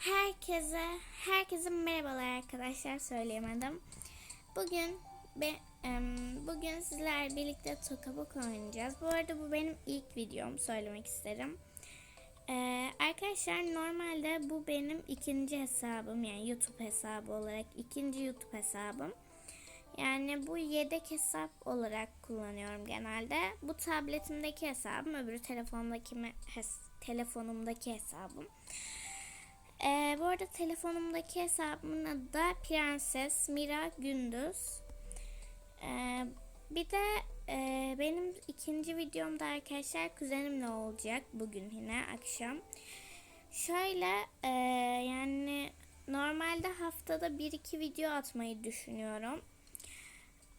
Herkese, herkese merhabalar arkadaşlar söyleyemedim. Bugün be, bugün sizler birlikte Tokabok oynayacağız. Bu arada bu benim ilk videom söylemek isterim. Ee, arkadaşlar normalde bu benim ikinci hesabım yani YouTube hesabı olarak ikinci YouTube hesabım. Yani bu yedek hesap olarak kullanıyorum genelde. Bu tabletimdeki hesabım, öbürü telefonumdaki hes- telefonumdaki hesabım. Ee, bu arada telefonumdaki hesabımın adı da Prenses Mira Gündüz. Ee, bir de e, benim ikinci videomda arkadaşlar kuzenimle olacak bugün yine akşam. Şöyle e, yani normalde haftada 1-2 video atmayı düşünüyorum.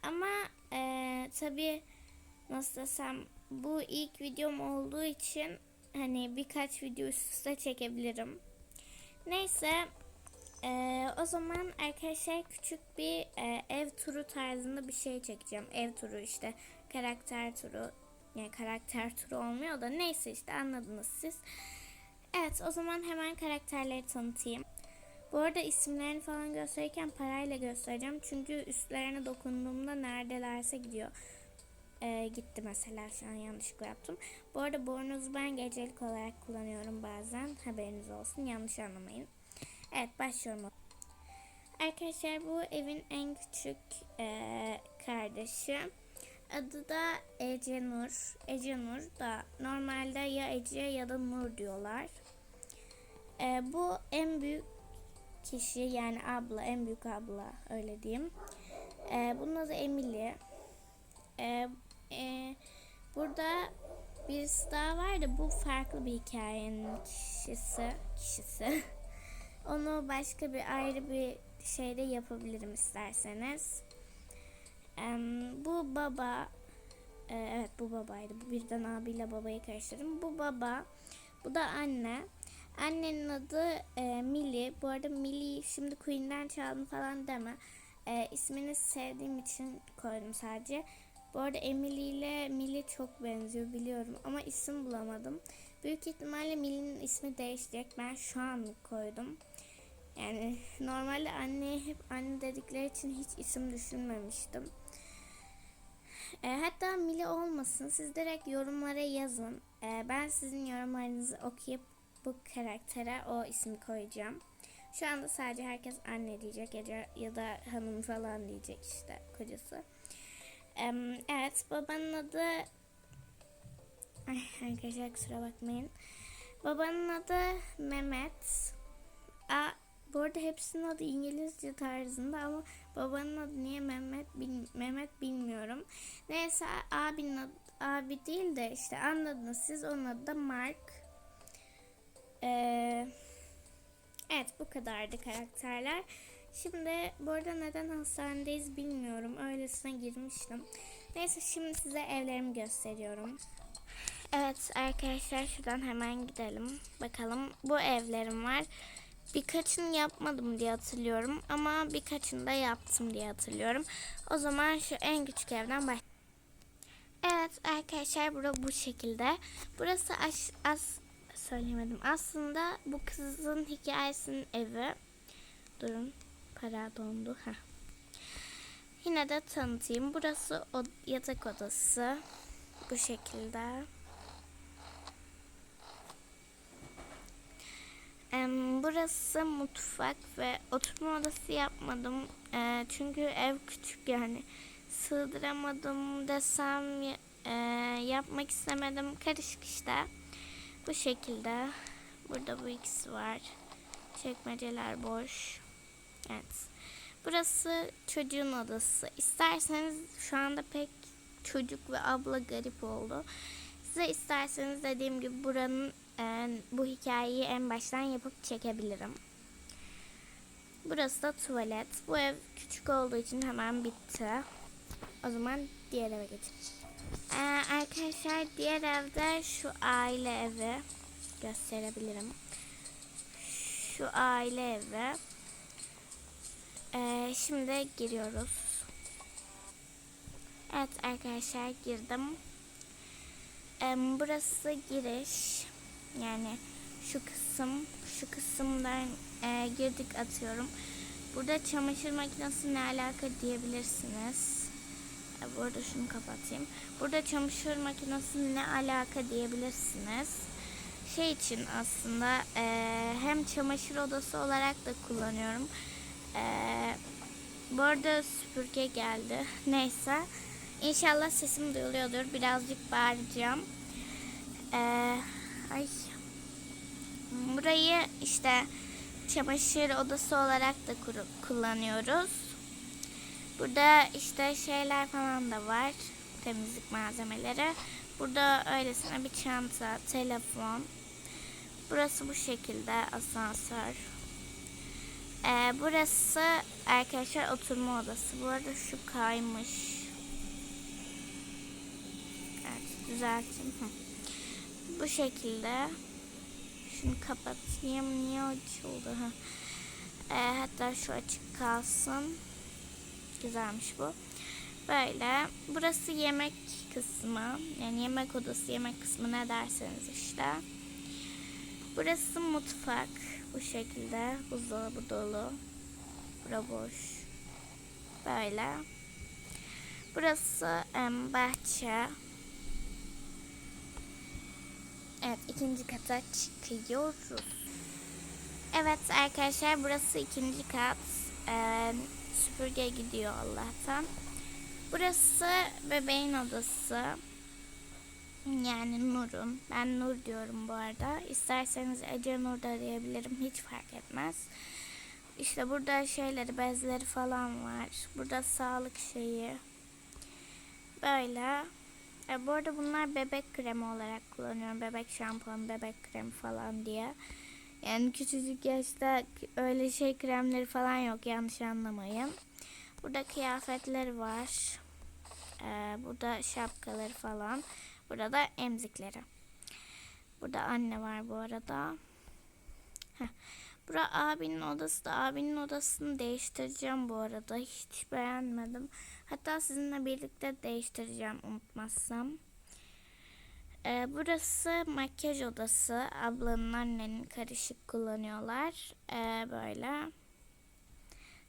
Ama e, tabii nasıl desem bu ilk videom olduğu için hani birkaç video üst üste çekebilirim. Neyse e, o zaman arkadaşlar küçük bir e, ev turu tarzında bir şey çekeceğim. Ev turu işte karakter turu yani karakter turu olmuyor da neyse işte anladınız siz. Evet o zaman hemen karakterleri tanıtayım. Bu arada isimlerini falan gösterirken parayla göstereceğim. Çünkü üstlerine dokunduğumda neredelerse gidiyor. Ee, gitti mesela şu an yanlışlıkla yaptım. Bu arada bornozu ben gecelik olarak kullanıyorum bazen. Haberiniz olsun yanlış anlamayın. Evet başlıyorum. Arkadaşlar bu evin en küçük e, kardeşi. Adı da Ece Nur. Ece Nur da normalde ya Ece ya da Nur diyorlar. E, bu en büyük kişi yani abla en büyük abla öyle diyeyim. E, bunun adı Emily. E, e, burada birisi daha var da bu farklı bir hikayenin kişisi. kişisi. Onu başka bir ayrı bir şeyde yapabilirim isterseniz. E, bu baba e, evet bu babaydı. Bu birden abiyle babayı karıştırdım. Bu baba. Bu da anne. Annenin adı e, Millie. Bu arada Millie şimdi Queen'den çaldım falan deme. E, ismini sevdiğim için koydum sadece. Bu arada Emily ile Millie çok benziyor biliyorum ama isim bulamadım. Büyük ihtimalle Millie'nin ismi değişecek. Ben şu an koydum. Yani normalde anneye hep anne dedikleri için hiç isim düşünmemiştim. E, hatta Millie olmasın. Siz direkt yorumlara yazın. E, ben sizin yorumlarınızı okuyup bu karaktere o ismi koyacağım. Şu anda sadece herkes anne diyecek ya, ya da hanım falan diyecek işte kocası. Evet babanın adı Ay, arkadaşlar kusura bakmayın. Babanın adı Mehmet. A, bu arada hepsinin adı İngilizce tarzında ama babanın adı niye Mehmet bil, Mehmet bilmiyorum. Neyse abinin adı, abi değil de işte anladınız siz onun adı da Mark. Ee, evet bu kadardı karakterler. Şimdi bu arada neden hastanedeyiz bilmiyorum. Öylesine girmiştim. Neyse şimdi size evlerimi gösteriyorum. Evet arkadaşlar şuradan hemen gidelim. Bakalım bu evlerim var. Birkaçını yapmadım diye hatırlıyorum ama birkaçını da yaptım diye hatırlıyorum. O zaman şu en küçük evden baş. Evet arkadaşlar bura bu şekilde. Burası as, as söylemedim. Aslında bu kızın hikayesinin evi. Durun para dondu. Heh. Yine de tanıtayım. Burası o yatak odası. Bu şekilde. Burası mutfak ve oturma odası yapmadım. E, çünkü ev küçük yani. Sığdıramadım desem e, yapmak istemedim. Karışık işte. Bu şekilde. Burada bu ikisi var. Çekmeceler boş. Evet. Burası çocuğun odası. İsterseniz şu anda pek çocuk ve abla garip oldu. Size isterseniz dediğim gibi buranın e, bu hikayeyi en baştan yapıp çekebilirim. Burası da tuvalet. Bu ev küçük olduğu için hemen bitti. O zaman diğer eve geçelim. Ee, arkadaşlar diğer evde şu aile evi gösterebilirim. Şu aile evi. Ee, şimdi giriyoruz. Evet arkadaşlar girdim. Ee, burası giriş. Yani şu kısım şu kısımdan e, girdik atıyorum. Burada çamaşır makinesi ne alaka diyebilirsiniz. E, bu arada şunu kapatayım. Burada çamaşır makinesi ne alaka diyebilirsiniz. Şey için aslında e, hem çamaşır odası olarak da kullanıyorum. E, bu arada süpürge geldi. Neyse. İnşallah sesim duyuluyordur. Birazcık bağıracağım. Ee, ay. Burayı işte çamaşır odası olarak da kullanıyoruz. Burada işte şeyler falan da var. Temizlik malzemeleri. Burada öylesine bir çanta, telefon. Burası bu şekilde asansör. Ee, burası arkadaşlar oturma odası. Bu arada şu kaymış. Evet düzelteyim. Hı. Bu şekilde. Şunu kapatayım. Niye açıldı? Ha. Ee, hatta şu açık kalsın. Güzelmiş bu. Böyle. Burası yemek kısmı. Yani yemek odası, yemek kısmı ne derseniz işte. Burası mutfak. Bu şekilde. Buzdolabı dolu. Bura boş. Böyle. Burası em, bahçe. Evet ikinci kata çıkıyoruz. Evet arkadaşlar burası ikinci kat. Ee, süpürge gidiyor Allah'tan. Burası bebeğin odası. Yani Nur'un. Ben Nur diyorum bu arada. İsterseniz Ece Nur da diyebilirim. Hiç fark etmez. İşte burada şeyleri, bezleri falan var. Burada sağlık şeyi. Böyle. E, bu arada bunlar bebek kremi olarak kullanıyorum. Bebek şampuanı, bebek kremi falan diye. Yani küçücük yaşta öyle şey kremleri falan yok. Yanlış anlamayın. Burada kıyafetleri var. Ee, burada şapkaları falan. Burada da emzikleri. Burada anne var bu arada. Bura abinin odası da abinin odasını değiştireceğim bu arada. Hiç beğenmedim. Hatta sizinle birlikte değiştireceğim unutmazsam. Ee, burası makyaj odası. Ablanın annenin karışık kullanıyorlar. Ee, böyle.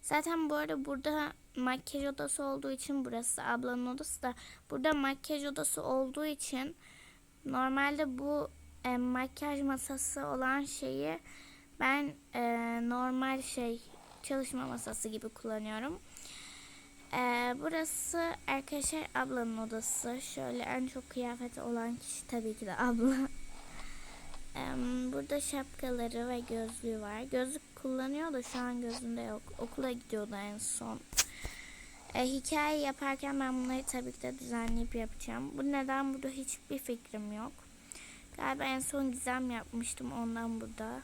Zaten bu arada burada makyaj odası olduğu için burası ablanın odası da burada makyaj odası olduğu için normalde bu e, makyaj masası olan şeyi ben e, normal şey çalışma masası gibi kullanıyorum. E, burası arkadaşlar ablanın odası. Şöyle en çok kıyafeti olan kişi tabii ki de abla. Burada şapkaları ve gözlüğü var. Gözlük kullanıyor da şu an gözünde yok. Okula gidiyordu en son. E, hikaye yaparken ben bunları tabii ki de düzenleyip yapacağım. Bu neden burada hiçbir fikrim yok. Galiba en son gizem yapmıştım ondan burada.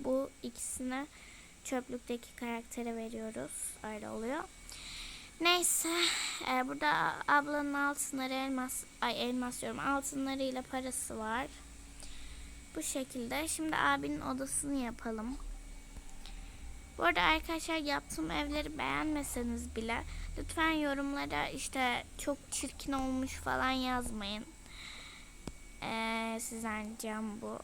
Bu ikisine çöplükteki karaktere veriyoruz. Öyle oluyor. Neyse. E, burada ablanın altınları elmas, ay elmas diyorum altınlarıyla parası var. Bu şekilde. Şimdi abinin odasını yapalım. Bu arada arkadaşlar yaptığım evleri beğenmeseniz bile lütfen yorumlara işte çok çirkin olmuş falan yazmayın. Ee, sizden ricam bu.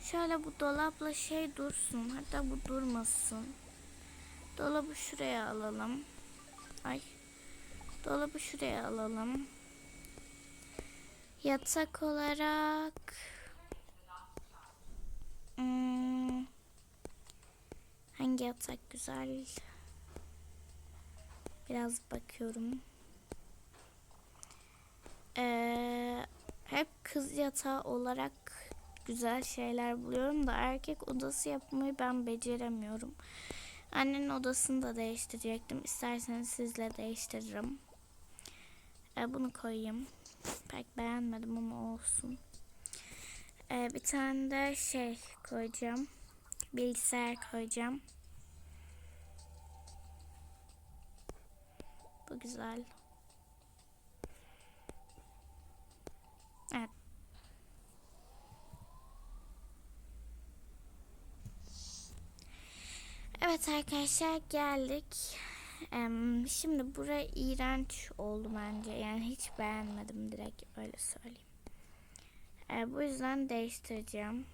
Şöyle bu dolapla şey dursun. Hatta bu durmasın. Dolabı şuraya alalım. Ay. Dolabı şuraya alalım. Yatak olarak yatak güzel? Biraz bakıyorum. Ee, hep kız yatağı olarak güzel şeyler buluyorum da erkek odası yapmayı ben beceremiyorum. Annenin odasını da değiştirecektim. İsterseniz sizle değiştiririm. Ee, bunu koyayım. Pek beğenmedim ama olsun. Ee, bir tane de şey koyacağım. Bilgisayar koyacağım. Bu güzel. Evet. Evet arkadaşlar geldik. Şimdi bura iğrenç oldu bence. Yani hiç beğenmedim direkt öyle söyleyeyim. E, bu yüzden değiştireceğim.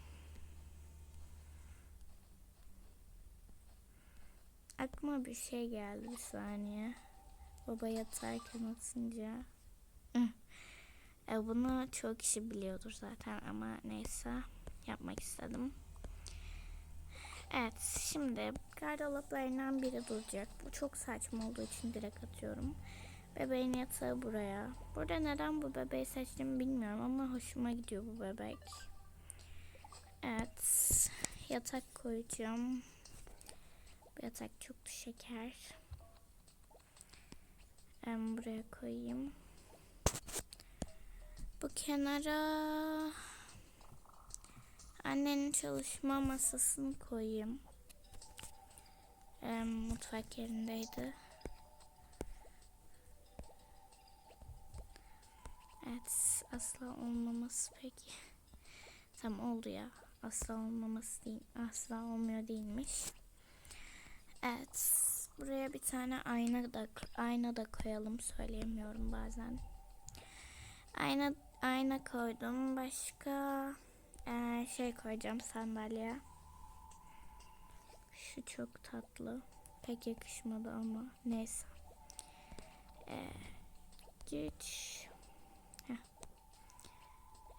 Aklıma bir şey geldi bir saniye. Baba yatarken atınca. E, bunu çok kişi biliyordur zaten ama neyse yapmak istedim. Evet şimdi gardıroplarından biri duracak. Bu çok saçma olduğu için direkt atıyorum. Bebeğin yatağı buraya. Burada neden bu bebeği seçtim bilmiyorum ama hoşuma gidiyor bu bebek. Evet yatak koyacağım. Bu yatak çok şeker. Ben buraya koyayım. Bu kenara annenin çalışma masasını koyayım. Ee, mutfak yerindeydi. Evet asla olmaması peki. Tam oldu ya. Asla olmaması değil. Asla olmuyor değilmiş. Evet. Buraya bir tane ayna da ayna da koyalım. Söyleyemiyorum bazen. Ayna ayna koydum. Başka ee, şey koyacağım sandalye. Şu çok tatlı. Pek yakışmadı ama neyse. Ee, güç. Heh.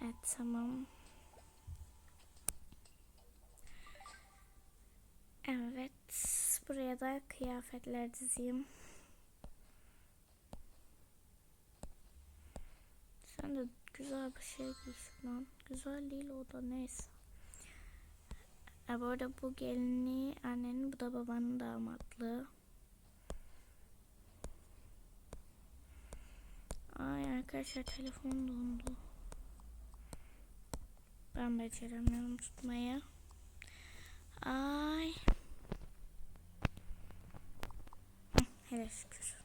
Evet tamam. Evet. Buraya da kıyafetler dizeyim. Sen de güzel bir şey giysin lan. Güzel değil o da neyse. E, bu arada bu gelini annenin bu da babanın damatlığı. Ay arkadaşlar telefon dondu. Ben beceremiyorum tutmayı. Ay. Hı, hele şükür.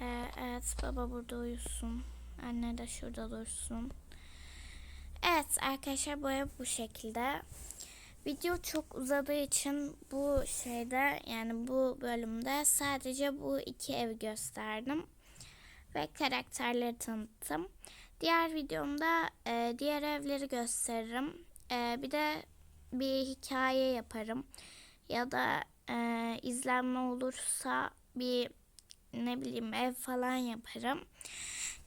Ee, evet baba burada uyusun. Anne de şurada dursun. Evet arkadaşlar boya bu şekilde. Video çok uzadığı için bu şeyde yani bu bölümde sadece bu iki ev gösterdim. Ve karakterleri tanıttım. Diğer videomda e, diğer evleri gösteririm. E, bir de bir hikaye yaparım. Ya da e, izlenme olursa bir ne bileyim ev falan yaparım.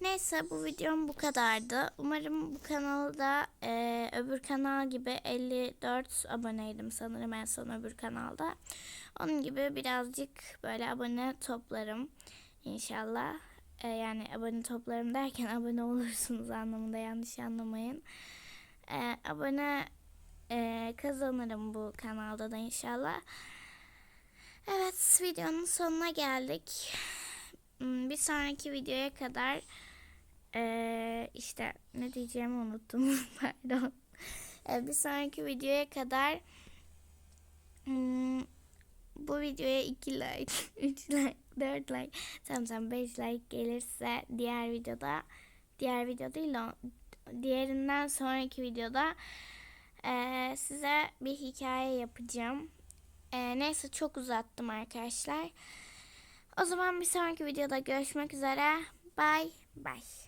Neyse bu videom bu kadardı. Umarım bu kanalda e, öbür kanal gibi 54 aboneydim sanırım en son öbür kanalda. Onun gibi birazcık böyle abone toplarım inşallah. E, yani abone toplarım derken abone olursunuz anlamında yanlış anlamayın. E, abone e, kazanırım bu kanalda da inşallah. Evet videonun sonuna geldik. Hmm, Bir sonraki videoya kadar ee, işte ne diyeceğimi unuttum. Pardon. Bir sonraki videoya kadar hmm, bu videoya 2 like, 3 like, 4 like, tamam tamam 5 like gelirse diğer videoda diğer video değil o diğerinden sonraki videoda ee, size bir hikaye yapacağım. Ee, neyse çok uzattım arkadaşlar. O zaman bir sonraki videoda görüşmek üzere. Bye bye.